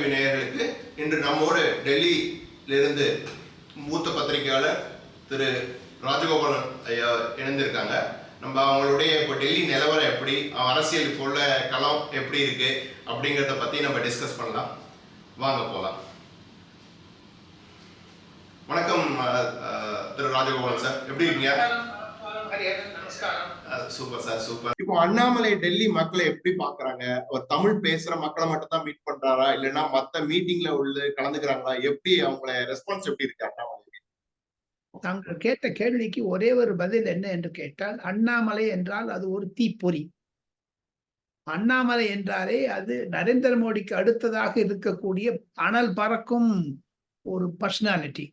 TV நேயர்களுக்கு இன்று நம்மோடு டெல்லியிலிருந்து மூத்த பத்திரிகையாளர் திரு ராஜகோபாலன் ஐயா இணைந்திருக்காங்க. நம்ம அவங்களுடைய இப்போ டெல்லி நிலவரம் எப்படி அரசியல் இப்போ உள்ள களம் எப்படி இருக்கு அப்படிங்கிறத பற்றி நம்ம டிஸ்கஸ் பண்ணலாம். வாங்க போகலாம் வணக்கம் அஹ், திரு ராஜகோபாலன் சார். எப்படி இருக்கீங்க? Super sir super. இப்போ அண்ணாமலை டெல்லி மக்களை எப்படி பாக்குறாங்க? அவர் தமிழ் பேசுற மக்களை மட்டும் தான் மீட் பண்றாரா? இல்லைன்னா மத்த மீட்டிங்ல உள்ள கலந்துக்கிறாங்களா? எப்படி அவங்கள ரெஸ்பான்ஸ் எப்படி இருக்கு அண்ணாமலை தாங்கள் கேட்ட கேள்விக்கு ஒரே ஒரு பதில் என்ன என்று கேட்டால் அண்ணாமலை என்றால் அது ஒரு தீப்பொறி. அண்ணாமலை என்றாலே அது நரேந்திர மோடிக்கு அடுத்ததாக இருக்கக்கூடிய அனல் பறக்கும் ஒரு பர்சனாலிட்டி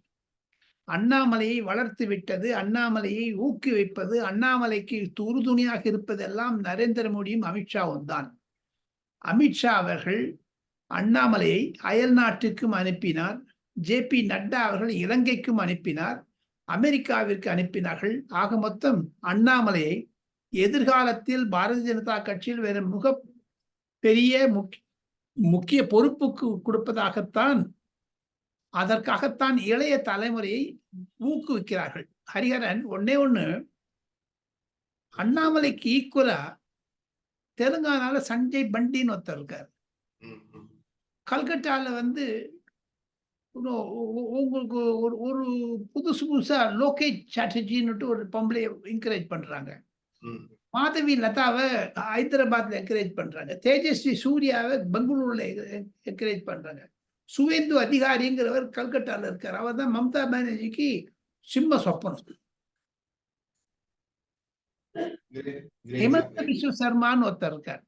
அண்ணாமலையை வளர்த்து விட்டது அண்ணாமலையை ஊக்குவிப்பது அண்ணாமலைக்கு உறுதுணையாக இருப்பதெல்லாம் நரேந்திர மோடியும் அமித்ஷாவும் தான். அமித்ஷா அவர்கள் அண்ணாமலையை அயல் நாட்டுக்கும் அனுப்பினார் ஜே பி நட்டா அவர்கள் இலங்கைக்கும் அனுப்பினார் அமெரிக்காவிற்கு அனுப்பினார்கள். ஆக மொத்தம் அண்ணாமலையை எதிர்காலத்தில் பாரதிய ஜனதா கட்சியில் வேறு முக பெரிய முக்கிய பொறுப்புக்கு கொடுப்பதாகத்தான் அதற்காகத்தான் இளைய தலைமுறையை ஊக்குவிக்கிறார்கள். ஹரிஹரன் ஒன்னே ஒண்ணு அண்ணாமலைக்கு ஈக்குவலா தெலுங்கானால சஞ்சய் பண்டின்னு ஒருத்தர் இருக்கார். கல்கட்டால வந்து உங்களுக்கு ஒரு ஒரு புதுசு புதுசா லோகேஷ் சாட்டர்ஜின்னுட்டு ஒரு பொம்பளை என்கரேஜ் பண்றாங்க. மாதவி லதாவை ஹைதராபாத்ல என்கரேஜ் பண்றாங்க. தேஜஸ்வி சூர்யாவை பெங்களூர்ல என்கரேஜ் பண்றாங்க. சுவேந்து அதிகாரிங்கிறவர் கல்கட்டால இருக்கார். அவர் தான் மம்தா பானர்ஜிக்கு சிம்ம சொப்பனம். ஹிமந்த. விஸ்வ சர்மான்னு ஒருத்தர் இருக்கார்.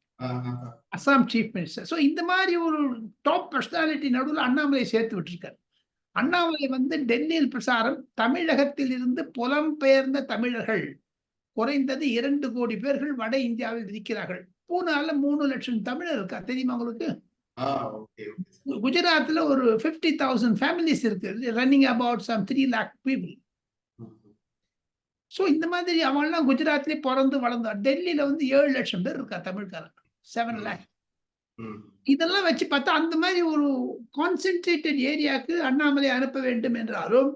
அசாம் சீஃப் மினிஸ்டர் ஸோ இந்த மாதிரி ஒரு டாப் பர்சனாலிட்டி நடுவில் அண்ணாமலை சேர்த்து விட்டுருக்காரு. அண்ணாமலை வந்து டெல்லியில் பிரசாரம் தமிழகத்தில் இருந்து புலம்பெயர்ந்த தமிழர்கள் குறைந்தது இரண்டு கோடி பேர்கள் வட இந்தியாவில் இருக்கிறார்கள். பூனால மூணு லட்சம் தமிழர் இருக்கா? தெரியுமா உங்களுக்கு? குஜராத்ல ஒரு ஃபிஃப்டி தௌசண்ட் ஃபேமிலிஸ் இருக்கு. Running about some three lakh people. So இந்த மாதிரி அவன்லாம் குஜராத்லேயே பிறந்து வளர்ந்தா டெல்லியில வந்து ஏழு லட்சம் பேர் இருக்கா தமிழ்காரன்? செவன் லேக். இதெல்லாம் வச்சு பார்த்தா அந்த மாதிரி ஒரு கான்சென்ட்ரேட்டட் ஏரியாவுக்கு அண்ணாமலை அனுப்ப வேண்டும் என்றாலும்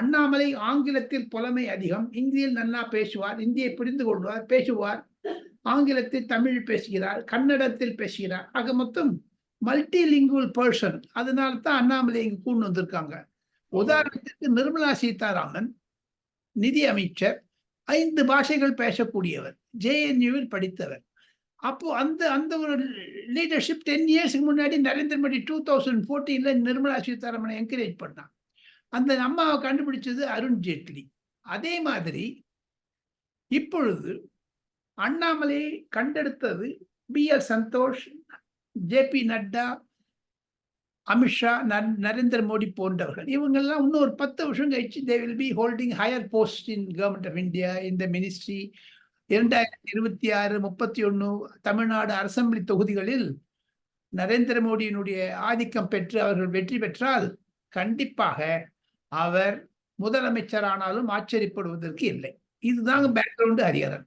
அண்ணாமலை ஆங்கிலத்தில் புலமை அதிகம். இந்தியில் நல்லா பேசுவார் இந்தியை புரிந்து கொள்வார் பேசுவார். ஆங்கிலத்தில் தமிழ் பேசுகிறார் கன்னடத்தில் பேசுகிறார். ஆக மொத்தம் மல்டி லிங்குவல் பர்சன் அதனால தான் அண்ணாமலை இங்கு கூண்டு வந்திருக்காங்க. உதாரணத்துக்கு நிர்மலா சீதாராமன் நிதி அமைச்சர் ஐந்து பாஷைகள் பேசக்கூடியவர் ஜேஎன்யூவில் படித்தவர். அப்போ அந்த அந்த ஒரு லீடர்ஷிப் டென் இயர்ஸ்க்கு முன்னாடி நரேந்திர மோடி டூ தௌசண்ட் ஃபோர்டீன்ல நிர்மலா சீதாராமனை என்கரேஜ் பண்ணான். அந்த அம்மாவை கண்டுபிடிச்சது அருண் ஜேட்லி. அதே மாதிரி இப்பொழுது அண்ணாமலையை கண்டெடுத்தது B L Santhosh J P Nadda Amit Shah நர- நரேந்திர மோடி போன்றவர்கள். இவங்கெல்லாம் இன்னும் ஒரு பத்து வருஷம் கழிச்சு they will be holding higher post in government of India இந்த மினிஸ்ட்ரி இரண்டாயிரத்தி இருபத்தி ஆறு முப்பத்தி ஒன்று தமிழ்நாடு அசெம்பிளி தொகுதிகளில் நரேந்திர மோடியினுடைய ஆதிக்கம் பெற்று அவர்கள் வெற்றி பெற்றால் கண்டிப்பாக அவர் முதலமைச்சரானாலும் ஆச்சரியப்படுவதற்கு இல்லை. இதுதாங்க பேக்ரவுண்டு ஹரிஹரன்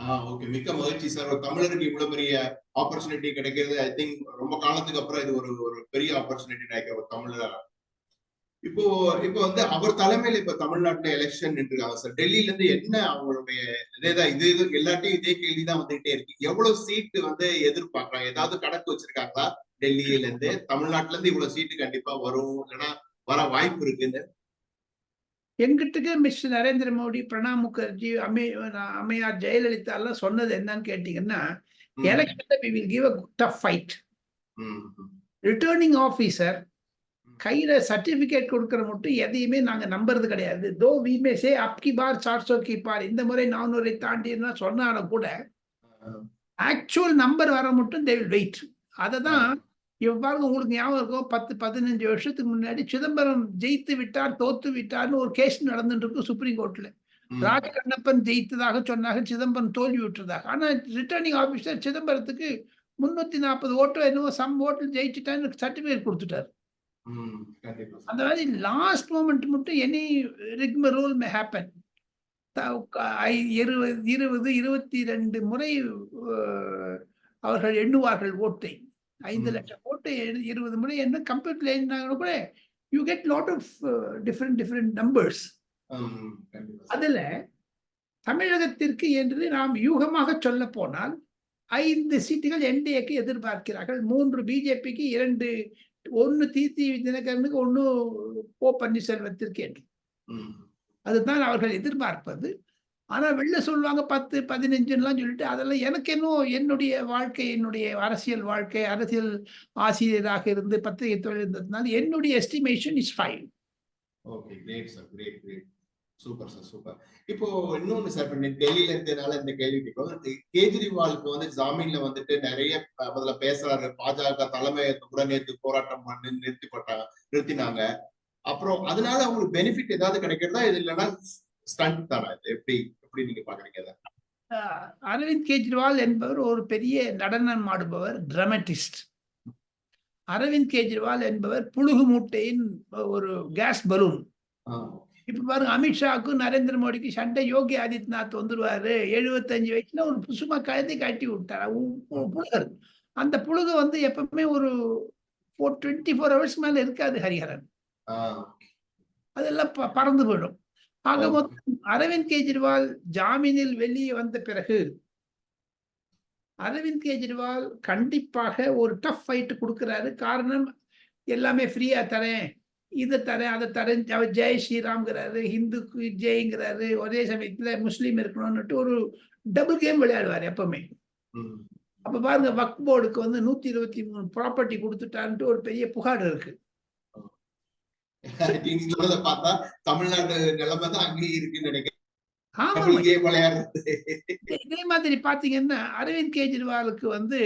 ஆஹ் ஓகே மிக்க மகிழ்ச்சி சார் தமிழருக்கு இவ்வளவு பெரிய ஆப்பர்ச்சுனிட்டி கிடைக்கிறது. ஐ திங்க் ரொம்ப காலத்துக்கு அப்புறம் இது ஒரு ஒரு பெரிய ஆப்பர்ச்சுனிட்டி நினைக்கிறேன் ஒரு தமிழர். இப்போ இப்போ வந்து அவர் தலைமையில இப்ப தமிழ்நாட்டுல எலெக்ஷன் நின்றுருக்காங்க சார் டெல்லியில இருந்து என்ன அவங்களுடைய இதேதான் இது இது எல்லாத்தையும் இதே கேள்விதான் வந்துகிட்டே இருக்கு. எவ்வளவு சீட்டு வந்து எதிர்பார்க்கறாங்க ஏதாவது கணக்கு வச்சிருக்காங்களா? டெல்லியில இருந்து தமிழ்நாட்டுல இருந்து இவ்வளவு சீட்டு கண்டிப்பா வரும் இல்லைன்னா வர வாய்ப்பு இருக்குன்னு? எங்கிட்டுக்கு மிஸ்டர் நரேந்திர மோடி பிரணாப் முகர்ஜி அமே அம்மையார் ஜெயலலிதா எல்லாம் சொன்னது என்னன்னு கேட்டீங்கன்னா எலெக்ஷன்ல we will give a tough fight returning officer கையில சர்டிபிகேட் கொடுக்கற மட்டும் எதையுமே நாங்க நம்புறது கிடையாது. தோ வி மே சே அப்கி பார் சார்சோ கி பார் இந்த முறை நானூறை தாண்டினா சொன்னாலும் கூட ஆக்சுவல் நம்பர் வர மட்டும் தே வில் வெயிட் அதை தான் இப்ப பாருங்க உங்களுக்கு ஞாபகம் இருக்கும் பத்து பதினஞ்சு வருஷத்துக்கு முன்னாடி சிதம்பரம் ஜெயித்து விட்டார் தோத்து விட்டார்னு ஒரு கேஸ் நடந்துட்டு இருக்கு சுப்ரீம் கோர்ட்ல. ராஜ் கண்ணப்பன் ஜெயித்ததாக சொன்னாங்க சிதம்பரம் தோல்வி விட்டுறதாக ஆனா ரிட்டர்னிங் ஆபீசர் சிதம்பரத்துக்கு முன்னூத்தி நாற்பது ஓட்டோ என்னவோ சம் ஓட்டு ஜெயிச்சுட்டான்னு சர்டிபிகேட் கொடுத்துட்டாரு. அந்த மாதிரி லாஸ்ட் மூமெண்ட் மட்டும் எனி ரிக்ம ரூல் மே ஹேப்பன் இருபது இருபது இருபத்தி ரெண்டு முறை அவர்கள் எண்ணுவார்கள் ஓட்டை ஐந்து. லட்சம் போட்டு எழு- இருபது முறை என்ன கம்ப்யூட்டர்ல எழுதினாங்க கூட you get lot of different different numbers. அதுல தமிழகத்திற்கு என்று நாம் யூகமாக சொல்ல போனால் ஐந்து சீட்டுகள் என்டிஏக்கு எதிர்பார்க்கிறார்கள். மூன்று பிஜேபிக்கு இரண்டு ஒன்னு தீர்த்தி தினகரனுக்கு ஒன்னு ஓ பன்னீர்செல்வத்திற்கு என்று. அதுதான் அவர்கள் எதிர்பார்ப்பது. ஆனா வெளில சொல்லுவாங்க பத்து பதினஞ்சுலாம் சொல்லிட்டு அதெல்லாம் எனக்கு இன்னும் என்னுடைய வாழ்க்கை என்னுடைய அரசியல் வாழ்க்கை அரசியல் ஆசிரியராக இருந்து பத்திரிகை தொழில் இருந்ததுனால என்னுடைய estimation is five okay great sir great great super sir super இப்போ இன்னொன்னு சார் இப்போ நீ டெல்லியில இருந்ததுனால இந்த கேள்வி கேட்கும் கேஜ்ரிவாலுக்கு வந்து ஜாமீன்ல வந்துட்டு நிறைய ப- முதல்ல பேசுறாரு. பாஜக தலைமை கூட போராட்டம் பண்ணி நிறுத்திப்பட்டாங்க நிறுத்தினாங்க. அப்புறம் அதனால அவங்களுக்கு பெனிஃபிட் ஏதாவது கிடைக்கிறதா? இது இல்லைன்னா ஸ்டண்ட் தானா இது எப்படி எப்படி நீங்க பாக்குறீங்க அரவிந்த் கெஜ்ரிவால் என்பவர் ஒரு பெரிய நடனம் ஆடுபவர் டிராமட்டிஸ்ட் அரவிந்த் கெஜ்ரிவால் என்பவர் புழுகு மூட்டையின் ஒரு கேஸ் பலூன் இப்ப பாருங்க அமித்ஷாவுக்கும் நரேந்திர மோடிக்கு சண்டை யோகி ஆதித்யநாத் வந்துருவாரு எழுபத்தஞ்சு வயசுல ஒரு சும்மா கழுத்தை கட்டி விட்டார். புழுகர். அந்த புழுகு வந்து எப்பவுமே ஒரு ஃபோர் டுவெண்ட்டி ஃபோர் ஹவர்ஸ் மேல இருக்காது ஹரிஹரன். அதெல்லாம் பறந்து போயிடும். ஆக. மொத்தம் அரவிந்த் கெஜ்ரிவால் ஜாமீனில் வெளியே வந்த பிறகு அரவிந்த் கெஜ்ரிவால் கண்டிப்பாக ஒரு டஃப் ஃபைட் கொடுக்கிறாரு காரணம் எல்லாமே ஃப்ரீயா தரேன் இதை தரேன் அதை தரேன் அவர் ஜெய் ஸ்ரீராம்ங்கிறாரு ஹிந்துக்கு ஜெய்ங்கிறாரு ஒரே சமயத்துல முஸ்லீம் இருக்கணும்னுட்டு ஒரு டபுள் கேம் விளையாடுவார் எப்பவுமே. அப்ப பாருங்க வக் போர்டுக்கு வந்து நூத்தி இருபத்தி மூணு ப்ராப்பர்ட்டி கொடுத்துட்டான்ட்டு ஒரு பெரிய புகார் இருக்கு நீங்க சொல்றத பார்த்தா தமிழ்நாடு நிலைமை தான் அங்கேயும் இருக்குன்னு நினைக்கிறேன். ஆமா டபுள் கேம் விளையாடுறது. இதே- மாதிரி பாத்தீங்கன்னா அரவிந்த் கெஜ்ரிவாலுக்கு வந்து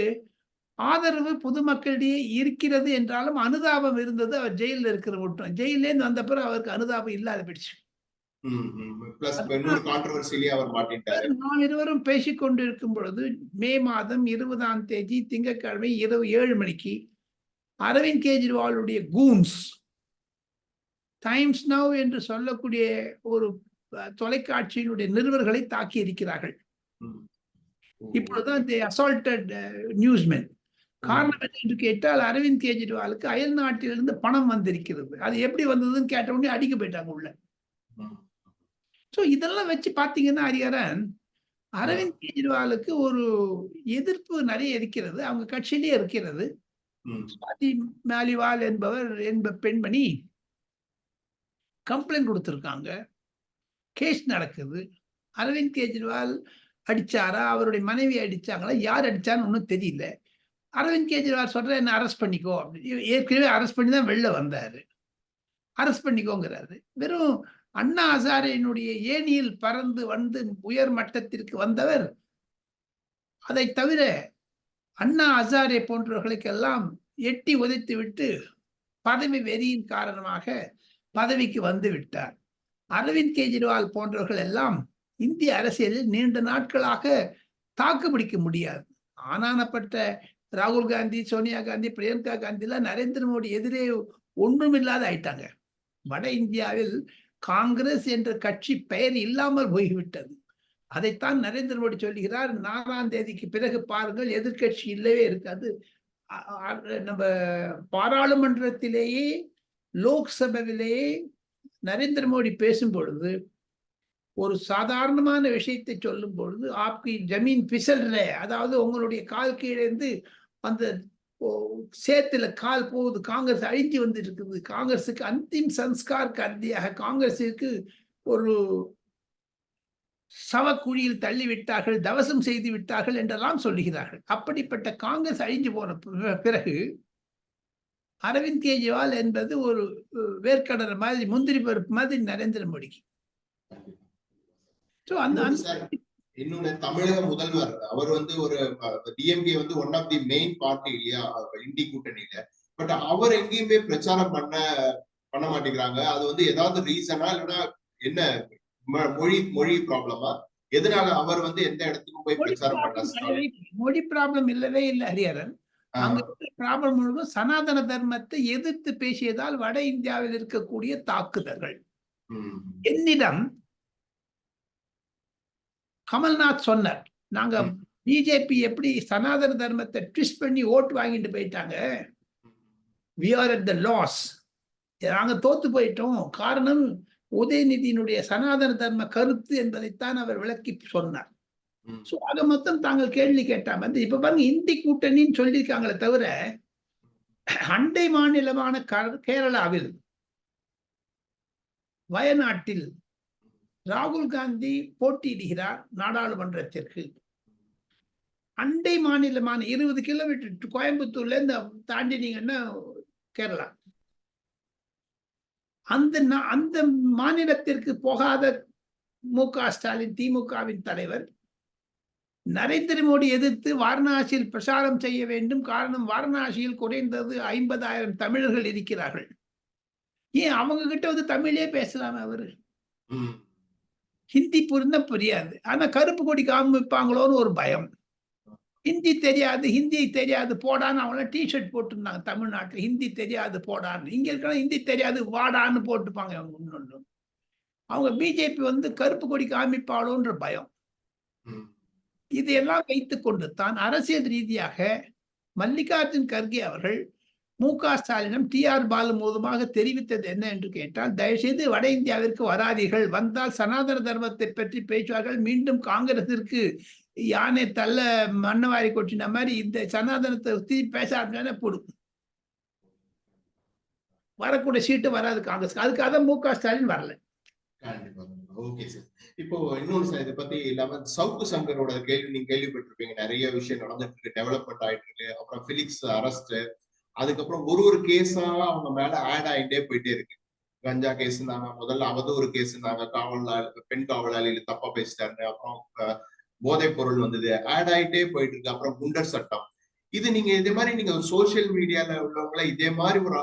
ஆதரவு பொதுமக்களிடையே இருக்கிறது என்றாலும் அனுதாபம் இருந்தது. அவர் ஜெயிலில் இருக்கிற மட்டும். ஜெயிலேருந்து வந்த பிறகு அவருக்கு அனுதாபம் இல்லாத போயிடுச்சு. நாம் இருவரும் பேசிக் கொண்டிருக்கும் பொழுது மே மாதம் இருபதாம் தேதி திங்கட்கிழமை இரவு ஏழு மணிக்கு அரவிந்த் கெஜ்ரிவாலுடைய கூன்ஸ் டைம்ஸ் நவ் என்று சொல்லக்கூடிய ஒரு தொலைக்காட்சியினுடைய நிருபர்களை தாக்கி இருக்கிறார்கள். இப்பொழுதுதான் தி அசால்டட் நியூஸ்மென் காரணம் என்று கேட்டால் அரவிந்த் கெஜ்ரிவாலுக்கு அயல் நாட்டிலிருந்து பணம் வந்திருக்கிறது. அது எப்படி வந்ததுன்னு கேட்ட உடனே அடிக்க போயிட்டாங்க உள்ள. ஸோ இதெல்லாம் வச்சு பார்த்தீங்கன்னா ஹரிஹரன் அரவிந்த் கெஜ்ரிவாலுக்கு ஒரு எதிர்ப்பு நிறைய இருக்கிறது. அவங்க கட்சியிலேயே இருக்கிறது. மாலிவால் என்பவர் என்ப பெண்மணி கம்ப்ளைண்ட் கொடுத்துருக்காங்க. கேஸ் நடக்குது. அரவிந்த் கெஜ்ரிவால் அடித்தாரா அவருடைய மனைவி அடித்தாங்களா யார் அடித்தான்னு ஒன்றும் தெரியல. அரவிந்த் கெஜ்ரிவால் சொல்கிற என்ன அரெஸ்ட் பண்ணிக்கோ அப்படின்னு. ஏற்கனவே அரெஸ்ட் பண்ணி தான் வெளில வந்தார். அரெஸ்ட் பண்ணிக்கோங்கிறாரு. வெறும் அண்ணா ஹசாரேனுடைய ஏணியில் பறந்து வந்து உயர் மட்டத்திற்கு வந்தவர் அதை தவிர அண்ணா ஹசாரே போன்றவர்களுக்கெல்லாம் எட்டி உதைத்து விட்டு பதவி வெறியின் காரணமாக பதவிக்கு வந்து விட்டார். அரவிந்த் கெஜ்ரிவால் போன்றவர்கள் எல்லாம் இந்திய அரசியலில் நீண்ட நாட்களாக தாக்கு பிடிக்க முடியாது. ஆனானப்பட்ட ராகுல் காந்தி சோனியா காந்தி பிரியங்கா காந்தி எல்லாம் நரேந்திர மோடி எதிரே ஒன்றுமில்லாத ஆயிட்டாங்க. வட இந்தியாவில் காங்கிரஸ் என்ற கட்சி பெயர் இல்லாமல் போய்விட்டது. அதைத்தான் நரேந்திர மோடி சொல்லுகிறார் நாலாம் தேதிக்கு பிறகு பாருங்கள் எதிர்க்கட்சி இல்லவே இருக்காது. நம்ம பாராளுமன்றத்திலேயே லோக்சபையிலேயே நரேந்திர மோடி பேசும் பொழுது ஒரு சாதாரணமான விஷயத்தை சொல்லும் பொழுது ஆப்கி ஜமீன் பிசல்ற. அதாவது உங்களுடைய கால் கீழே இருந்து அந்த ஓ, சேத்துல கால் போகுது காங்கிரஸ் அழிஞ்சு வந்துட்டு இருக்குது காங்கிரஸுக்கு அந்திம் சன்ஸ்கார் கருதியாக காங்கிரஸுக்கு ஒரு சவக்குழியில் தள்ளி விட்டார்கள் தவசம் செய்து விட்டார்கள் என்றெல்லாம் சொல்லுகிறார்கள். அப்படிப்பட்ட காங்கிரஸ் அழிஞ்சு போன பிறகு அரவிந்த் கெஜ்ரிவால் என்பது ஒரு வேர்க்கடலை மாதிரி முந்திரி பருப்பு மாதிரி நரேந்திர மோடிக்கு. இன்னொன்னு தமிழக முதல்வர் அவர் வந்து ஒரு டிஎம்கே வந்து one of the main party இல்லையா இந்தி கூட்டணியில. பட் அவர் எங்கேயுமே பிரச்சாரம் பண்ண பண்ண மாட்டேங்கிறாங்க. அது வந்து ஏதாவது ரீசனா இல்லைன்னா என்ன மொழி மொழி ப்ராப்ளமா எதனால அவர் வந்து எந்த இடத்துக்கும் போய் பிரச்சாரம் பண்ண. மோடி ப்ராப்ளம் இல்லவே இல்லை ஹரிஹரன். அங்க ப்ராப்ளம் முழுவதும் சனாதன தர்மத்தை எதிர்த்து பேசியதால் வட இந்தியாவில் இருக்கக்கூடிய தாக்குதல்கள். என்னிடம் கமல்நாத் சொன்னார். நாங்க. பிஜேபி எப்படி சனாதன தர்மத்தை ட்விஸ்ட் பண்ணி ஓட்டு வாங்கிட்டு போயிட்டாங்க. We are at the loss நாங்க தோத்து போயிட்டோம். காரணம் உதயநிதியினுடைய சனாதன தர்ம கருத்து என்பதைத்தான் அவர் விளக்கி சொன்னார். சோ அதை மொத்தம் தாங்கள் கேள்வி கேட்டா வந்து இப்ப பாருங்க இந்தி கூட்டணின்னு சொல்லியிருக்காங்களே தவிர அண்டை மாநிலமான கேரளாவில் வயநாட்டில் ராகுல் காந்தி போட்டியிடுகிறார் நாடாளுமன்றத்திற்கு. அண்டை மாநிலமான இருபது கிலோமீட்டர் கோயம்புத்தூர்ல இருந்து தாண்டினீங்கன்னா கேரளா. அந்த அந்த மாநிலத்திற்கு போகாத மு க ஸ்டாலின் திமுகவின் தலைவர் நரேந்திர மோடி எதிர்த்து வாரணாசியில் பிரச்சாரம் செய்ய வேண்டும். காரணம் வாரணாசியில் குறைந்தது ஐம்பதாயிரம் தமிழர்கள் இருக்கிறார்கள். ஏன் அவங்க கிட்ட வந்து தமிழே பேசலாமே அவரு. ஹிந்தி புரிந்தா புரியாது. ஆனா கருப்பு கொடி காமிப்பாங்களோன்னு ஒரு பயம். ஹிந்தி தெரியாது ஹிந்தி தெரியாது போடான்னு அவங்கள டிஷர்ட் போட்டிருந்தாங்க தமிழ்நாட்டுல. ஹிந்தி தெரியாது போடான்னு. இங்க இருக்கிற ஹிந்தி தெரியாது வாடான்னு போட்டுப்பாங்க அவங்க இன்னொன்று அவங்க பிஜேபி வந்து கருப்பு கொடி காமிப்பாளோன்ற பயம். இதையெல்லாம் வைத்து கொண்டு தான் அரசியல் ரீதியாக மல்லிகார்ஜுன் கர்கே அவர்கள் மு க ஸ்டாலினம் டி ஆர் பாலு மூலமாக தெரிவித்தது என்ன என்று கேட்டால் தயவுசெய்து வட இந்தியாவிற்கு வராதீர்கள். வந்தால் சனாதன தர்மத்தை பற்றி பேசுவார்கள். மீண்டும் காங்கிரசிற்கு யானை தள்ள மண்ணவாரி கொட்டின மாதிரி இந்த சனாதனத்தை திருப்பி பேச ஆரம்பிச்சானே போடும் வரக்கூடிய சீட்டு வராது காங்கிரஸ் அதுக்காக மு க ஸ்டாலின் வரல. Okay sir. இப்போ இன்னொன்னு சார் இதை பத்தி இல்லாம சவுக்கு சங்கரோட கேள்வி நீங்க கேள்விப்பட்டிருப்பீங்க. நிறைய விஷயம் நடந்துட்டு இருக்கு டெவலப்மெண்ட் ஆயிட்டு இருக்கு அப்புறம் பிலிக்ஸ் அரெஸ்ட் அதுக்கப்புறம் ஒரு ஒரு கேஸா அவங்க மேல ஆட் ஆயிட்டே போயிட்டே இருக்கு. கஞ்சா கேஸ்னாங்க முதல்ல அவதூறு கேஸ்னாங்க காவலாளி பெண் காவலாளியில தப்பா பேசிட்டாங்க. அப்புறம் போதை போதைப் பொருள் வந்தது. ஆட் ஆயிட்டே போயிட்டு இருக்கு அப்புறம் குண்டர் சட்டம். இது நீங்க இதே மாதிரி நீங்க சோசியல் மீடியால உள்ளவங்கள இதே மாதிரி ஒரு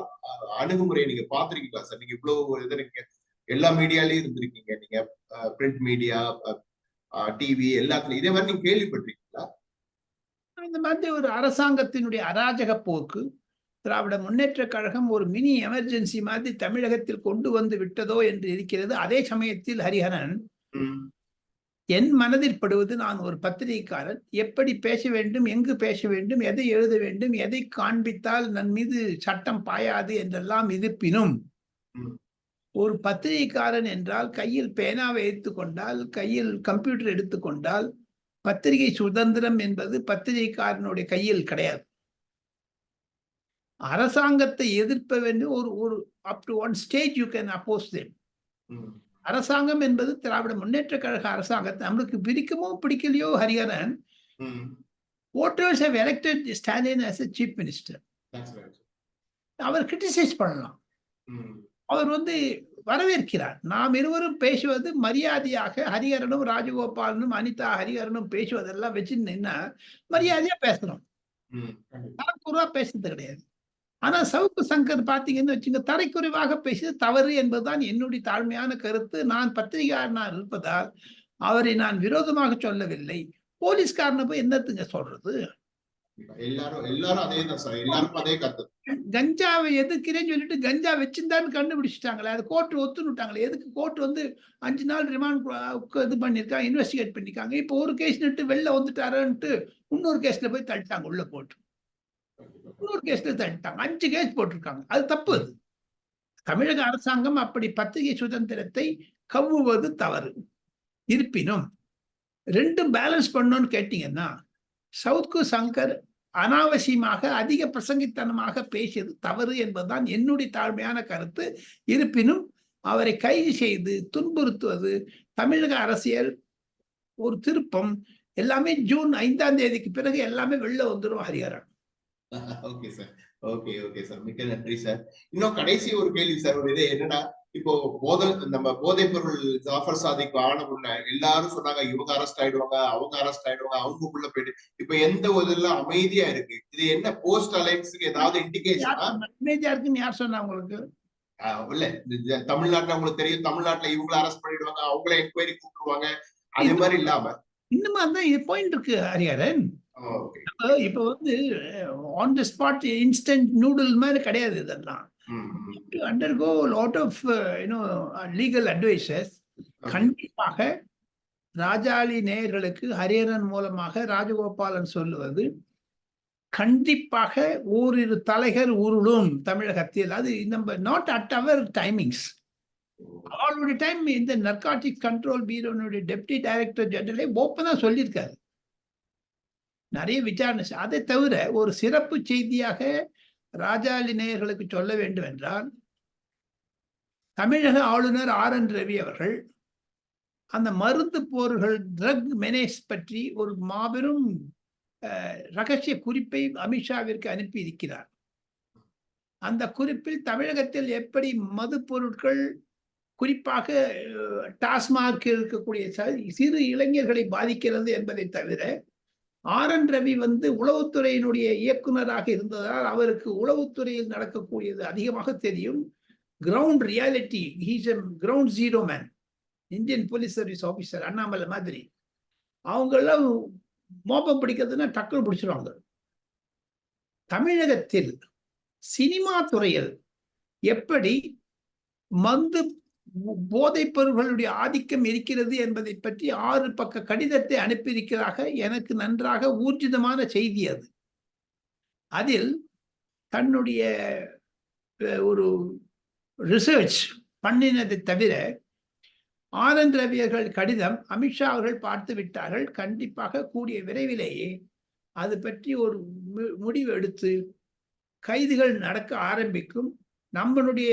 அணுகுமுறையை நீங்க பாத்திருக்கீங்களா சார்? நீங்க இவ்வளவு இதை நீங்க எல்லா மீடியாலயும் இருந்திருக்கீங்க. நீங்க பிரிண்ட் மீடியா டிவி எல்லாத்துலயும். இதே மாதிரி நீங்க கேள்விப்பட்டிருக்கீங்களா? இந்த மாதிரி ஒரு அரசாங்கத்தினுடைய அராஜக போக்கு திராவிட முன்னேற்ற கழகம் ஒரு மினி எமர்ஜென்சி மாதிரி தமிழகத்தில் கொண்டு வந்து விட்டதோ என்று இருக்கிறது. அதே சமயத்தில் ஹரிஹரன் என் மனதில் படுவது நான் ஒரு பத்திரிகைக்காரன். எப்படி பேச வேண்டும் எங்கு பேச வேண்டும் எதை எழுத வேண்டும் எதை காண்பித்தால் நன் மீது சட்டம் பாயாது என்றெல்லாம் இருப்பினும். ஒரு பத்திரிகைக்காரன் என்றால் கையில் பேனாவை எடுத்துக்கொண்டால் கையில் கம்ப்யூட்டர் எடுத்துக்கொண்டால் பத்திரிகை சுதந்திரம் என்பது பத்திரிகைக்காரனுடைய கையில் கிடையாது அரசாங்கத்தை எதிர்ப்ப வேண்டும் ஒரு ஒரு up to one stage you can oppose them. அரசாங்கம் என்பது திராவிட முன்னேற்ற கழக அரசாங்கத்தை நம்மளுக்கு பிடிக்குமோ பிடிக்கலையோ ஹரிஹரன் ம். voters have elected Stalin as a chief minister. That's right. அவர் கிரிட்டிசைஸ் பண்ணலாம். அவர் வந்து வரவேற்கிறார். நாம் இருவரும் பேசுவது மரியாதையாக ஹரிஹரனும் ராஜகோபாலனும் அனிதா ஹரிஹரனும் பேசுவதெல்லாம் வச்சுருந்தீங்கன்னா மரியாதையா பேசணும். ம். கண்டிப்பா. தரக்குறைவா பேசுறது கிடையாது. ஆனா சவுக்கு சங்கர் பாத்தீங்கன்னு வச்சுங்க தரைக்குறைவாக பேசுவது தவறு என்பதுதான் என்னுடைய தாழ்மையான கருத்து. நான் பத்திரிகையாளனாக இருப்பதால் அவரை நான் விரோதமாக சொல்லவில்லை. போலீஸ்காரனை போய் என்னத்துங்க சொல்றது? எல்லாரும் எல்லாரும் அதே தான் சார். எல்லாருக்கும் அதே கத்து கஞ்சாவை எதுக்கிறேன்னு சொல்லிட்டு கஞ்சா வச்சிருந்தான்னு கண்டுபிடிச்சிட்டாங்களே. அது கோர்ட் ஒத்துனுட்டாங்களே எதுக்கு கோர்ட் வந்து அஞ்சு நாள் ரிமாண்ட் இது பண்ணியிருக்காங்க இன்வெஸ்டிகேட் பண்ணிருக்காங்க இப்போ ஒரு கேஸ் நிட்டு வெளில வந்துட்டாரன்ட்டு இன்னொரு கேஸ்ல போய் தள்ளிட்டாங்க உள்ள போட்டு. இன்னொரு கேஸ்ல தள்ளிட்டாங்க. அஞ்சு கேஸ் போட்டிருக்காங்க. அது தப்பு அது. தமிழக அரசாங்கம் அப்படி பத்திரிகை சுதந்திரத்தை கவ்வுவது தவறு. இருப்பினும் ரெண்டும் பேலன்ஸ் பண்ணோன்னு கேட்டீங்கன்னா சவுத்கு சங்கர் அனாவசியமாக அதிக பிரசங்கித்தனமாக பேசியது தவறு என்பதுதான் என்னுடைய தாழ்மையான கருத்து. இருப்பினும் அவரை கைது செய்து துன்புறுத்துவது தமிழக அரசியல் ஒரு திருப்பம். எல்லாமே ஜூன் ஐந்தாம் தேதிக்கு பிறகு எல்லாமே வெளில வந்துடும் Hariharan. Okay sir okay okay sir மிக்க நன்றி சார் இன்னும் கடைசி ஒரு கேள்வி சார் ஒரு இது என்னன்னா இப்போ போதை நம்ம போதைப் பொருள் ஜாஃபர் சாதிக்கு ஆன முன்ன எல்லாரும் சொன்னாங்க இவங்க அரெஸ்ட் ஆயிடுவாங்க அவங்க அரெஸ்ட் ஆயிடுவாங்க அவங்களுக்குள்ள போயிட்டு இப்ப எந்த ஒரு இதெல்லாம் அமைதியா இருக்கு? இது என்ன போஸ்ட் அலைன்ஸுக்கு ஏதாவது இண்டிகேஷனா அமைதியா இருக்குன்னு யார் சொன்னா உங்களுக்கு? இல்ல. இந்த தமிழ்நாட்டுல உங்களுக்கு தெரியும். தமிழ்நாட்டுல இவங்கள அரெஸ்ட் பண்ணிடுவாங்க அவங்கள என்கொயரி கூப்பிட்டுருவாங்க. அதே மாதிரி இல்லாம. இன்னுமா தான் இது பாயிண்ட் இருக்கு ஹரிஹரன்? இப்ப- இப்ப வந்து on the spot instant noodle மாதிரி கிடையாது இதெல்லாம். To undergo lot of you know legal advices கண்டிப்பாக ராஜாளி நேயர்களுக்கு ஹரிஹரன் மூலமாக ராஜகோபாலன் சொல்லுவது கண்டிப்பாக ஓரிரு தலைகள் உருளும் தமிழகத்தில். அது நம்ம நாட் அட் அவர் டைமிங்ஸ் அவளுடைய டைம் இந்த நர்காட்டிக் கண்ட்ரோல் பீரோனுடைய டெப்டி டைரக்டர் ஜெனரலே ஓப்பனா சொல்லியிருக்காரு. நிறைய விசாரணை அதை தவிர ஒரு சிறப்பு செய்தியாக ராஜாலி நேயர்களுக்கு சொல்ல வேண்டும் என்றால் தமிழக ஆளுநர் ஆர் என் ரவி அவர்கள் அந்த மருந்து போர்கள் ட்ரக் மெனேஸ் பற்றி ஒரு மாபெரும் ரகசிய குறிப்பை அமித்ஷாவிற்கு அனுப்பி இருக்கிறார் அந்த குறிப்பில் தமிழகத்தில் எப்படி மது பொருட்கள் குறிப்பாக டாஸ்மாக் இருக்கக்கூடிய ச- சிறு இளைஞர்களை பாதிக்கிறது என்பதை தவிர ஆர் என் ரவி வந்து உளவுத்துறையினுடைய இயக்குனராக இருந்ததால் அவருக்கு உளவுத்துறையில் நடக்கக்கூடியது அதிகமாக தெரியும். Ground reality he's a ground zero man Indian police service officer Annamalai மாதிரி. அவங்கெல்லாம் மோப்பம் பிடிக்கிறதுனா டக்குனு பிடிச்சிருவாங்க. தமிழகத்தில் சினிமா துறையில் எப்படி மந்து போதைப் பொருள்களுடைய ஆதிக்கம் இருக்கிறது என்பதை பற்றி ஆறு பக்க கடிதத்தை அனுப்பியிருக்கிறாக. எனக்கு நன்றாக ஊர்ஜிதமான செய்தி அது. அதில் தன்னுடைய ஒரு ரிசர்ச் பண்ணினதை தவிர ஆனந்த் ரவி அவர்கள் கடிதம் அமித்ஷா அவர்கள் பார்த்து விட்டார்கள். கண்டிப்பாக கூடிய விரைவிலேயே அது பற்றி ஒரு மு- முடிவு எடுத்து கைதுகள் நடக்க ஆரம்பிக்கும். நம்மளுடைய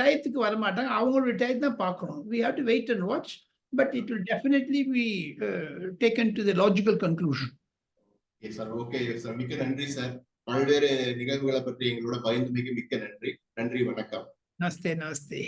டயத்துக்கு வரமாட்டாங்க. அவங்களுடைய டயத்தை தான் பார்க்கணும். We have to wait and watch but it definitely be uh, taken to the logical conclusion. Okay sir okay sir மிக்க நன்றி சார் பல்வேறு நிகழ்வுகளை பற்றி எங்களோட பகிர்ந்து மிக்க மிக்க நன்றி. நன்றி வணக்கம். நமஸ்தே நமஸ்தே